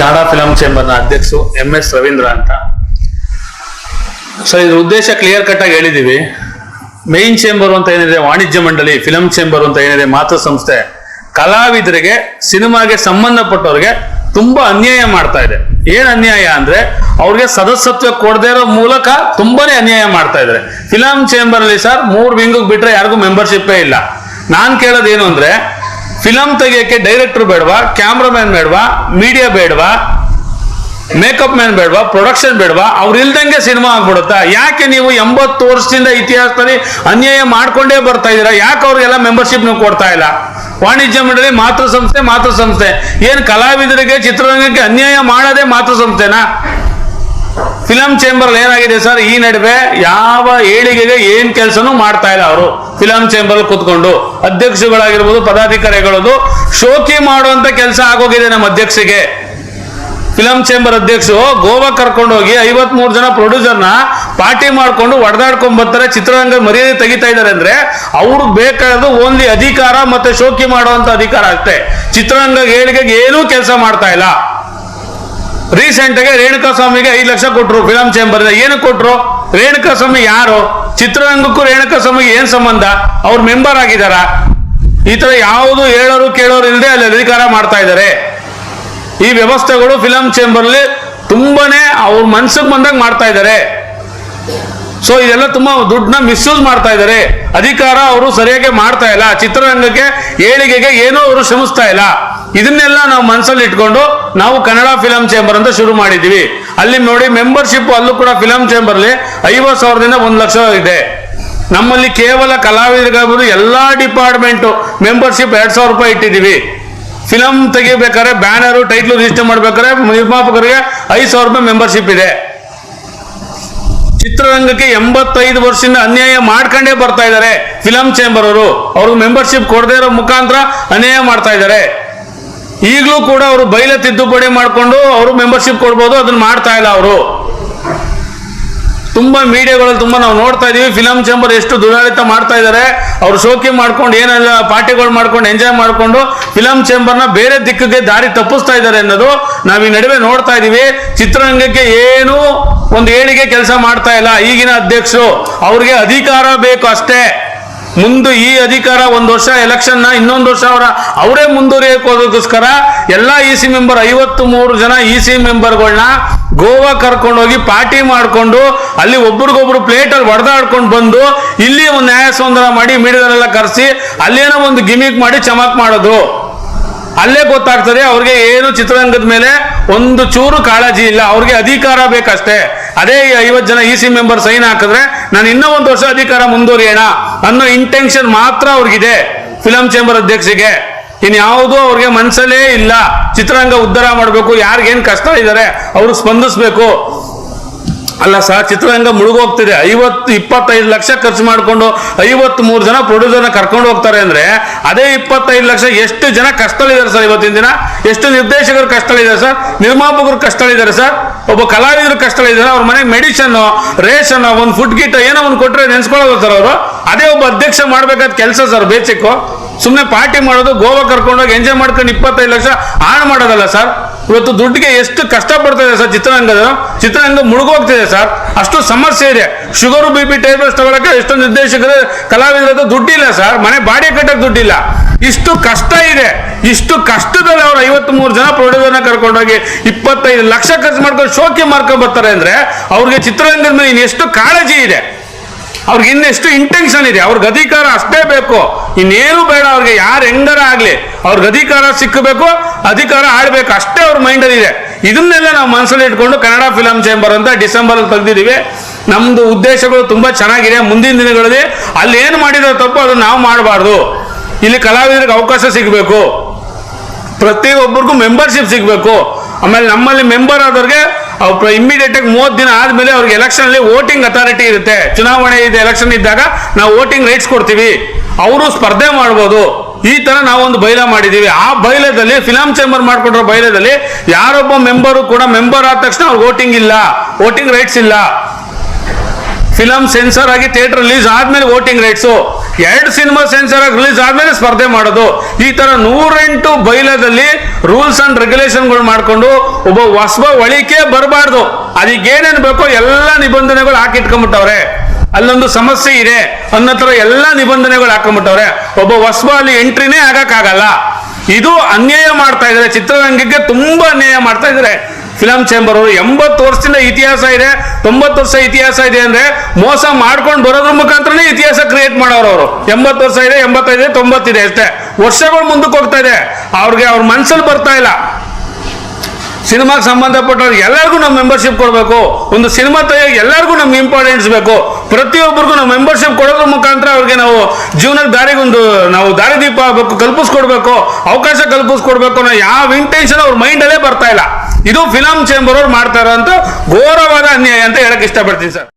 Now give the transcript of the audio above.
Kannada film ಚೇಂಬರ್ನ ಅಧ್ಯಕ್ಷರು M S Ravindra ಅಂತ. Sir ಇದ್ರ ಉದ್ದೇಶ ಕ್ಲಿಯರ್ ಕಟ್ ಆಗಿ ಹೇಳಿದೀವಿ. ಮೇನ್ ಚೇಂಬರ್ ಅಂತ ಏನಿದೆ, ವಾಣಿಜ್ಯ ಮಂಡಳಿ ಫಿಲಂ ಚೇಂಬರ್ ಅಂತ ಏನಿದೆ, ಮಾತೃ ಸಂಸ್ಥೆ, ಕಲಾವಿದರಿಗೆ, ಸಿನಿಮಾಗೆ ಸಂಬಂಧಪಟ್ಟವ್ರಿಗೆ ತುಂಬಾ ಅನ್ಯಾಯ ಮಾಡ್ತಾ ಇದೆ. ಏನ್ ಅನ್ಯಾಯ ಅಂದ್ರೆ, ಅವ್ರಿಗೆ ಸದಸ್ಯತ್ವ ಕೊಡದೇ ಇರೋ ಮೂಲಕ ತುಂಬಾನೇ ಅನ್ಯಾಯ ಮಾಡ್ತಾ ಇದ್ದಾರೆ ಫಿಲಂ ಚೇಂಬರ್ ಅಲ್ಲಿ ಸರ್, ಮೂರ್ ವಿಂಗ್ ಬಿಟ್ರೆ ಯಾರಿಗೂ ಮೆಂಬರ್ಶಿಪ್ಪೇ ಇಲ್ಲ. ನಾನ್ ಕೇಳೋದೇನು ಅಂದ್ರೆ ಫಿಲಂ ತೆಗೆಯಕ್ಕೆ ಡೈರೆಕ್ಟರ್ ಬೇಡವಾ ಕ್ಯಾಮ್ರಾಮ್ಯಾನ್ ಬೇಡವಾ ಮೀಡಿಯಾ ಬೇಡವಾ ಮೇಕಪ್ ಮ್ಯಾನ್ ಬೇಡವಾ ಪ್ರೊಡಕ್ಷನ್ ಬೇಡವಾ, ಅವ್ರು ಇಲ್ದಂಗೆ ಸಿನಿಮಾ ಆಗ್ಬಿಡುತ್ತಾ? ಯಾಕೆ ನೀವು ಎಂಬತ್ತು ವರ್ಷದಿಂದ ಇತಿಹಾಸದಲ್ಲಿ ಅನ್ಯಾಯ ಮಾಡ್ಕೊಂಡೇ ಬರ್ತಾ ಇದ್ದೀರಾ? ಯಾಕೆ ಅವ್ರಿಗೆಲ್ಲ ಮೆಂಬರ್ಶಿಪ್ ನೀವು ಕೊಡ್ತಾ ಇಲ್ಲ? ವಾಣಿಜ್ಯ ಮಂಡಳಿ ಮಾತೃ ಸಂಸ್ಥೆ ಮಾತೃ ಸಂಸ್ಥೆ ಏನ್ ಕಲಾವಿದರಿಗೆ, ಚಿತ್ರರಂಗಕ್ಕೆ ಅನ್ಯಾಯ ಮಾಡೋದೇ ಮಾತೃ ಸಂಸ್ಥೆನಾ ಫಿಲಂ ಚೇಂಬರ್ ಏನಾಗಿದೆ ಸರ್? ಈ ನಡುವೆ ಯಾವ ಏಳಿಗೆಗೆ ಏನ್ ಕೆಲಸನೂ ಮಾಡ್ತಾ ಇಲ್ಲ ಅವರು. ಫಿಲಂ ಚೇಂಬರ್ ಕೂತ್ಕೊಂಡು ಅಧ್ಯಕ್ಷಗಳಾಗಿರ್ಬೋದು ಪದಾಧಿಕಾರಿಗಳದು ಶೋಕಿ ಮಾಡುವಂತ ಕೆಲಸ ಆಗೋಗಿದೆ ನಮ್ಮ ಅಧ್ಯಕ್ಷಿಗೆ ಫಿಲಂ ಚೇಂಬರ್ ಅಧ್ಯಕ್ಷರು ಗೋವಾ ಕರ್ಕೊಂಡು ಹೋಗಿ ಐವತ್ ಮೂರು ಜನ ಪ್ರೊಡ್ಯೂಸರ್ನ ಪಾರ್ಟಿ ಮಾಡಿಕೊಂಡು ಹೊಡೆದಾಡ್ಕೊಂಡ್ ಬರ್ತಾರೆ ಚಿತ್ರರಂಗ ಮರ್ಯಾದೆ ತೆಗಿತಾ ಇದ್ದಾರೆ ಅಂದ್ರೆ ಅವ್ರಿಗೆ ಬೇಕಾದ ಓನ್ಲಿ ಅಧಿಕಾರ ಮತ್ತೆ ಶೋಕಿ ಮಾಡುವಂತ ಅಧಿಕಾರ ಅಷ್ಟೇ ಚಿತ್ರರಂಗ ಏಳಿಗೆಗೆ ಏನೂ ಕೆಲಸ ಮಾಡ್ತಾ ಇಲ್ಲ. ರೀಸೆಂಟ್ ಆಗಿ ರೇಣುಕಾ ಸ್ವಾಮಿಗೆ ಐದು ಲಕ್ಷ ಕೊಟ್ಟರು ಫಿಲಂ ಚೇಂಬರ್ ಏನು ಕೊಟ್ಟರು ರೇಣುಕಾ ಸ್ವಾಮಿ ಯಾರು? ಚಿತ್ರರಂಗಕ್ಕೂ ರೇಣುಕಾ ಸ್ವಾಮಿಗೆ ಏನು ಸಂಬಂಧ? ಅವ್ರು ಮೆಂಬರ್ ಆಗಿದಾರ ಈ ತರ ಯಾವುದು ಹೇಳೋರು ಕೇಳೋರು ಇಲ್ಲದೆ ಅಲ್ಲಿ ಅಧಿಕಾರ ಮಾಡ್ತಾ ಇದ್ದಾರೆ. ಈ ವ್ಯವಸ್ಥೆಗಳು ಫಿಲಂ ಚೇಂಬರ್ಲಿ ತುಂಬಾನೇ ಅವ್ರ ಮನ್ಸಿಗೆ ಬಂದಾಗ ಮಾಡ್ತಾ ಇದ್ದಾರೆ. ಸೊ ಇದೆಲ್ಲ ತುಂಬಾ ದುಡ್ಡನ್ನ ಮಿಸ್ಯೂಸ್ ಮಾಡ್ತಾ ಇದ್ದಾರೆ. ಅಧಿಕಾರ ಅವರು ಸರಿಯಾಗಿ ಮಾಡ್ತಾ ಇಲ್ಲ. ಚಿತ್ರರಂಗಕ್ಕೆ, ಏಳಿಗೆಗೆ ಏನೋ ಅವರು ಶ್ರಮಿಸ್ತಾ ಇಲ್ಲ. ಇದನ್ನೆಲ್ಲ ನಾವು ಮನಸ್ಸಲ್ಲಿ ಇಟ್ಕೊಂಡು ನಾವು ಕನ್ನಡ ಫಿಲಂ ಚೇಂಬರ್ ಅಂತ ಶುರು ಮಾಡಿದೀವಿ ಅಲ್ಲಿ ನೋಡಿ ಮೆಂಬರ್ಶಿಪ್ ಅಲ್ಲೂ ಕೂಡ ಫಿಲಂ ಚೇಂಬರ್ಲಿ ಐವತ್ತು ಸಾವಿರದಿಂದ ಒಂದು ಲಕ್ಷ ಇದೆ. ನಮ್ಮಲ್ಲಿ ಕೇವಲ ಕಲಾವಿದರಿಗಾಗ್ಬೋದು ಎಲ್ಲಾ ಡಿಪಾರ್ಟ್ಮೆಂಟ್ ಮೆಂಬರ್ಶಿಪ್ ಎರಡ್ ಸಾವಿರ ರೂಪಾಯಿ ಇಟ್ಟಿದ್ದೀವಿ. ಫಿಲಂ ತೆಗಿಬೇಕಾದ್ರೆ ಬ್ಯಾನರು ಟೈಟ್ಲು ರಿಜಿಸ್ಟರ್ ಮಾಡ್ಬೇಕಾದ್ರೆ ನಿರ್ಮಾಪಕರಿಗೆ ಐದು ಸಾವಿರ ರೂಪಾಯಿ ಮೆಂಬರ್ಶಿಪ್ ಇದೆ. ಚಿತ್ರರಂಗಕ್ಕೆ ಎಂಬತ್ತೈದು ವರ್ಷದಿಂದ ಅನ್ಯಾಯ ಮಾಡ್ಕೊಂಡೇ ಬರ್ತಾ ಇದ್ದಾರೆ ಫಿಲಂ ಚೇಂಬರ್ ಅವರು. ಅವ್ರಿಗೆ ಮೆಂಬರ್ಶಿಪ್ ಕೊಡದೇ ಇರೋ ಮುಖಾಂತರ ಅನ್ಯಾಯ ಮಾಡ್ತಾ ಇದ್ದಾರೆ. ಈಗಲೂ ಕೂಡ ಅವರು ಬೈಲ ತಿದ್ದುಪಡಿ ಮಾಡಿಕೊಂಡು ಅವರು ಮೆಂಬರ್ಶಿಪ್ ಕೊಡ್ಬೋದು, ಅದನ್ನ ಮಾಡ್ತಾ ಇಲ್ಲ ಅವರು. ತುಂಬಾ ಮೀಡಿಯಾಗಳಲ್ಲಿ ತುಂಬಾ ನಾವು ನೋಡ್ತಾ ಇದೀವಿ ಫಿಲಂ ಚೇಂಬರ್ ಎಷ್ಟು ದುರಾಳಿತ ಮಾಡ್ತಾ ಇದ್ದಾರೆ ಅವ್ರು ಶೋಕಿ ಮಾಡ್ಕೊಂಡು, ಏನೆಲ್ಲ ಪಾರ್ಟಿಗಳು ಮಾಡ್ಕೊಂಡು ಎಂಜಾಯ್ ಮಾಡ್ಕೊಂಡು ಫಿಲಂ ಚೇಂಬರ್ನ ಬೇರೆ ದಿಕ್ಕಿಗೆ ದಾರಿ ತಪ್ಪಿಸ್ತಾ ಇದ್ದಾರೆ ಅನ್ನೋದು ನಾವು ಈ ನಡುವೆ ನೋಡ್ತಾ ಇದೀವಿ. ಚಿತ್ರರಂಗಕ್ಕೆ ಏನು ಒಂದು ಏಳಿಗೆ ಕೆಲಸ ಮಾಡ್ತಾ ಇಲ್ಲ. ಈಗಿನ ಅಧ್ಯಕ್ಷರು, ಅವ್ರಿಗೆ ಅಧಿಕಾರ ಬೇಕು ಅಷ್ಟೇ. ಮುಂದೆ ಈ ಅಧಿಕಾರ ಒಂದು ವರ್ಷ ಎಲೆಕ್ಷನ್ನ ಇನ್ನೊಂದು ವರ್ಷ ಅವರ, ಅವರೇ ಮುಂದುವರಿಯೋಕೋದಕ್ಕೋಸ್ಕರ ಎಲ್ಲಾ ಇ ಸಿ ಮೆಂಬರ್ ಐವತ್ತು ಮೂರು ಜನ ಇ ಸಿ ಮೆಂಬರ್ಗಳನ್ನ ಗೋವಾ ಕರ್ಕೊಂಡು ಹೋಗಿ ಪಾರ್ಟಿ ಮಾಡ್ಕೊಂಡು ಅಲ್ಲಿ ಒಬ್ರಿಗೊಬ್ರು ಪ್ಲೇಟ್ ಅಲ್ಲಿ ಹೊಡೆದಾಡ್ಕೊಂಡು ಬಂದು ಇಲ್ಲಿ ಒಂದು ನ್ಯಾಯ ಸಂಧಾನ ಮಾಡಿ ಮೀಡಿಯಾದಲ್ಲೆಲ್ಲ ಕರೆಸಿ ಅಲ್ಲೇನೋ ಒಂದು ಗಿಮಿಕ್ ಮಾಡಿ ಚಮಕ್ ಮಾಡೋದು. ಅಲ್ಲೇ ಗೊತ್ತಾಗ್ತದೆ ಅವ್ರಿಗೆ ಏನು ಚಿತ್ರರಂಗದ ಮೇಲೆ ಒಂದು ಚೂರು ಕಾಳಜಿ ಇಲ್ಲ. ಅವ್ರಿಗೆ ಅಧಿಕಾರ ಬೇಕಷ್ಟೇ. ಅದೇ ಐವತ್ತು ಜನ ಇ ಸಿ ಮೆಂಬರ್ ಸೈನ್ ಹಾಕಿದ್ರೆ ನಾನು ಇನ್ನೂ ಒಂದು ವರ್ಷ ಅಧಿಕಾರ ಮುಂದುವರಿಯೋಣ ಅನ್ನೋ ಇಂಟೆನ್ಷನ್ ಮಾತ್ರ ಅವ್ರಿಗಿದೆ ಫಿಲಂ ಚೇಂಬರ್ ಅಧ್ಯಕ್ಷಿಗೆ ಇನ್ಯಾವುದೂ ಅವ್ರಿಗೆ ಮನಸ್ಸಲ್ಲೇ ಇಲ್ಲ. ಚಿತ್ರರಂಗ ಉದ್ಧಾರ ಮಾಡಬೇಕು. ಯಾರಿಗೇನು ಕಷ್ಟ ಇದ್ದಾರೆ ಅವರು ಸ್ಪಂದಿಸ್ಬೇಕು. ಅಲ್ಲ ಸರ್ ಚಿತ್ರರಂಗ ಮುಳುಗೋಗ್ತಿದೆ? ಐವತ್ತು, ಇಪ್ಪತ್ತೈದು ಲಕ್ಷ ಖರ್ಚು ಮಾಡಿಕೊಂಡು ಐವತ್ತು ಮೂರು ಜನ ಪ್ರೊಡ್ಯೂಸರ್ನ ಕರ್ಕೊಂಡು ಹೋಗ್ತಾರೆ ಅಂದ್ರೆ ಅದೇ ಇಪ್ಪತ್ತೈದು ಲಕ್ಷ ಎಷ್ಟು ಜನ ಕಷ್ಟದಲ್ಲಿದ್ದಾರೆ ಸರ್ ಇವತ್ತಿನ ದಿನ? ಎಷ್ಟು ನಿರ್ದೇಶಕರು ಕಷ್ಟದಲ್ಲಿದ್ದಾರೆ ಸರ್? ನಿರ್ಮಾಪಕರು ಕಷ್ಟದಲ್ಲಿದ್ದಾರೆ ಸರ್? ಒಬ್ಬ ಕಲಾವಿದರು ಕಷ್ಟದಲ್ಲಿದ್ದಾರೆ ಅವ್ರ ಮನೆಗೆ ಮೆಡಿಸನ್ ರೇಷನ್ ಒಂದು ಫುಡ್ ಗಿಟ್ ಏನೋ ಒಂದು ಕೊಟ್ಟರೆ ನೆನೆಸ್ಕೊಳ್ಳೋದು ಸರ್ ಅವರು. ಅದೇ ಒಬ್ಬ ಅಧ್ಯಕ್ಷ ಮಾಡಬೇಕಾದ ಕೆಲಸ ಸರ್ ಬೇಸಿಕ್ಕು. ಸುಮ್ಮನೆ ಪಾರ್ಟಿ ಮಾಡೋದು, ಗೋವಾ ಕರ್ಕೊಂಡೋಗಿ ಎಂಜಾಯ್ ಮಾಡ್ಕೊಂಡು ಇಪ್ಪತ್ತೈದು ಲಕ್ಷ ಹಾಳು ಮಾಡೋದಲ್ಲ ಸರ್? ಇವತ್ತು ದುಡ್ಡಿಗೆ ಎಷ್ಟು ಕಷ್ಟ ಇದೆ ಸರ್ ಚಿತ್ರರಂಗದ? ಚಿತ್ರರಂಗ ಮುಳುಗೋಗ್ತಿದೆ ಸರ್. ಅಷ್ಟು ಸಮಸ್ಯೆ ಇದೆ. ಶುಗರ್ ಬಿ ಪಿ ಟೇಬಲ್ಸ್ ತಗೊಳಕ್ಕೆ ಎಷ್ಟೋ ನಿರ್ದೇಶಕರು ಕಲಾವಿದರ ದುಡ್ಡಿಲ್ಲ ಸರ್. ಮನೆ ಬಾಡಿ ಕಟ್ಟಕ್ಕೆ ದುಡ್ಡಿಲ್ಲ. ಇಷ್ಟು ಕಷ್ಟ ಇದೆ. ಇಷ್ಟು ಕಷ್ಟದಲ್ಲಿ ಅವ್ರು ಐವತ್ತ್ ಮೂರು ಜನ ಪ್ರೊಡ್ಯೂಸರ್ನ ಕರ್ಕೊಂಡೋಗಿ ಇಪ್ಪತ್ತೈದು ಲಕ್ಷ ಖರ್ಚು ಮಾಡ್ಕೊಂಡು ಶೋಕಿ ಮಾರ್ಕೊಂಡ್ ಬರ್ತಾರೆ ಅಂದ್ರೆ ಅವ್ರಿಗೆ ಚಿತ್ರರಂಗದ ಮೇಲೆ ಇನ್ನೆಷ್ಟು ಕಾಳಜಿ ಇದೆ. ಅವ್ರಿಗೆ ಇನ್ನೆಷ್ಟು ಇಂಟೆನ್ಷನ್ ಇದೆ? ಅವ್ರಿಗೆ ಅಧಿಕಾರ ಅಷ್ಟೇ ಬೇಕು. ಇನ್ನೇನು ಬೇಡ ಅವ್ರಿಗೆ, ಯಾರು ಹೆಂಗಾರ ಆಗಲಿ. ಅವ್ರಿಗೆ ಅಧಿಕಾರ ಸಿಕ್ಕಬೇಕು ಅಧಿಕಾರ ಆಡ್ಬೇಕು, ಅಷ್ಟೇ ಅವ್ರ ಮೈಂಡಲ್ಲಿ ಇದೆ. ಇದನ್ನೆಲ್ಲ ನಾವು ಮನಸ್ಸಲ್ಲಿ ಇಟ್ಕೊಂಡು ಕನ್ನಡ ಫಿಲಮ್ ಚೇಂಬರ್ ಅಂತ ಡಿಸೆಂಬರ್ ಅಲ್ಲಿ ನಮ್ಮದು ನಮ್ದು ಉದ್ದೇಶಗಳು ತುಂಬಾ ಚೆನ್ನಾಗಿದೆ. ಮುಂದಿನ ದಿನಗಳಲ್ಲಿ ಅಲ್ಲಿ ಏನು ಮಾಡಿರೋ ತಪ್ಪು ಅದನ್ನ ನಾವು ಮಾಡಬಾರ್ದು. ಇಲ್ಲಿ ಕಲಾವಿದರಿಗೆ ಅವಕಾಶ ಸಿಗಬೇಕು. ಪ್ರತಿಯೊಬ್ಬರಿಗೂ ಮೆಂಬರ್ಶಿಪ್ ಸಿಗಬೇಕು. ಆಮೇಲೆ ನಮ್ಮಲ್ಲಿ ಮೆಂಬರ್ ಆದವ್ರಿಗೆ ಇಮಿಡಿಯೇಟ್ ಆಗಿ ಮೂವತ್ತು ದಿನ ಆದ್ಮೇಲೆ ಅವ್ರಿಗೆ ಎಲೆಕ್ಷನ್ ಅಲ್ಲಿ ವೋಟಿಂಗ್ ಅಥಾರಿಟಿ ಇರುತ್ತೆ. ಚುನಾವಣೆ ಇದೆ ಎಲೆಕ್ಷನ್ ಇದ್ದಾಗ ನಾವು ವೋಟಿಂಗ್ ರೈಟ್ಸ್ ಕೊಡ್ತೀವಿ. ಅವರು ಸ್ಪರ್ಧೆ ಮಾಡ್ಬೋದು. ಈ ತರ ನಾವೊಂದು ಬೈಲ ಮಾಡಿದೀವಿ. ಆ ಬೈಲದಲ್ಲಿ, ಫಿಲಂ ಚೇಂಬರ್ ಮಾಡ್ಕೊಂಡಿರೋ ಬೈಲದಲ್ಲಿ ಯಾರೊಬ್ಬ ಮೆಂಬರು ಕೂಡ ಮೆಂಬರ್ ಆದ ತಕ್ಷಣ ಅವ್ರಿಗೆ ವೋಟಿಂಗ್ ಇಲ್ಲ. ವೋಟಿಂಗ್ ರೈಟ್ಸ್ ಇಲ್ಲ. ಫಿಲಂ ಸೆನ್ಸರ್ ಆಗಿ ಥಿಯೇಟರ್ ರಿಲೀಸ್ ಆದ್ಮೇಲೆ ವೋಟಿಂಗ್ ರೈಟ್ಸು. ಎರಡು ಸಿನಿಮಾ ಸೆನ್ಸರ್ ಆಗಿ ರಿಲೀಸ್ ಆದ್ಮೇಲೆ ಸ್ಪರ್ಧೆ ಮಾಡೋದು. ಈ ತರ ನೂರೆಂಟು ಬೈಲದಲ್ಲಿ ರೂಲ್ಸ್ ಅಂಡ್ ರೆಗ್ಯುಲೇಷನ್ಗಳು ಮಾಡಿಕೊಂಡು ಒಬ್ಬ ಹೊಸಬ ಒಳಿಕೆ ಬರಬಾರ್ದು. ಅದಕ್ಕೆ ಏನೇನು ಬೇಕೋ ಎಲ್ಲ ನಿಬಂಧನೆಗಳು ಹಾಕಿಟ್ಕೊಂಡ್ಬಿಟ್ಟವ್ರೆ ಅಲ್ಲೊಂದು ಸಮಸ್ಯೆ ಇದೆ. ಅನ್ನೋ ಥರ ಎಲ್ಲ ನಿಬಂಧನೆಗಳು ಹಾಕೊಂಡ್ಬಿಟ್ಟವ್ರೆ ಒಬ್ಬ ಹೊಸಬ ಅಲ್ಲಿ ಎಂಟ್ರಿನೇ ಆಗಕ್ಕಾಗಲ್ಲ. ಇದು ಅನ್ಯಾಯ ಮಾಡ್ತಾ ಇದ್ದಾರೆ ಚಿತ್ರರಂಗಕ್ಕೆ ತುಂಬಾ ಅನ್ಯಾಯ ಮಾಡ್ತಾ ಇದ್ದಾರೆ ಫಿಲಂ ಚೇಂಬರ್ ಅವರು ಎಂಬತ್ತು ವರ್ಷದಿಂದ ಇತಿಹಾಸ ಇದೆ, ತೊಂಬತ್ತು ವರ್ಷ ಇತಿಹಾಸ ಇದೆ ಅಂದ್ರೆ ಮೋಸ ಮಾಡ್ಕೊಂಡು ಬರೋದ್ರ ಮುಖಾಂತರನೇ ಇತಿಹಾಸ ಕ್ರಿಯೇಟ್ ಮಾಡೋರು ಅವರು. ಎಂಬತ್ತು ವರ್ಷ ಇದೆ, ಎಂಬತ್ತೈದು ತೊಂಬತ್ತಿದೆ ಅಷ್ಟೇ. ವರ್ಷಗಳು ಮುಂದಕ್ಕೆ ಹೋಗ್ತಾ ಇದೆ. ಅವ್ರಿಗೆ ಅವ್ರ ಮನಸ್ಸಲ್ಲಿ ಬರ್ತಾ ಇಲ್ಲ. ಸಿನಿಮಾಗೆ ಸಂಬಂಧಪಟ್ಟವ್ರಿಗೆ ಎಲ್ಲರಿಗೂ ನಮ್ಮ ಮೆಂಬರ್ಶಿಪ್ ಕೊಡಬೇಕು. ಒಂದು ಸಿನಿಮಾ ತೆಗಿಯೋಕೆ ಎಲ್ಲರಿಗೂ ನಮ್ಗೆ ಇಂಪಾರ್ಟೆನ್ಸ್ ಬೇಕು. ಪ್ರತಿಯೊಬ್ಬರಿಗೂ ನಾವು ಮೆಂಬರ್ಶಿಪ್ ಕೊಡೋದ್ರ ಮುಖಾಂತರ ಅವ್ರಿಗೆ ನಾವು ಜೀವನದ ದಾರಿಗೊಂದು ನಾವು ದಾರಿದೀಪ ಆಗಬೇಕು, ಕಲ್ಪಿಸ್ಕೊಡ್ಬೇಕು, ಅವಕಾಶ ಕಲ್ಪಿಸ್ಕೊಡ್ಬೇಕು ಅನ್ನೋ ಯಾವ ಇಂಟೆನ್ಷನ್ ಅವ್ರ ಮೈಂಡಲ್ಲೇ ಬರ್ತಾ ಇಲ್ಲ. ಇದು ಫಿಲಂ ಚೇಂಬರ್ ಅವ್ರು ಮಾಡ್ತಾ ಅಂತ ಘೋರವಾದ ಅನ್ಯಾಯ ಅಂತ ಹೇಳಕ್ ಇಷ್ಟಪಡ್ತೀನಿ ಸರ್.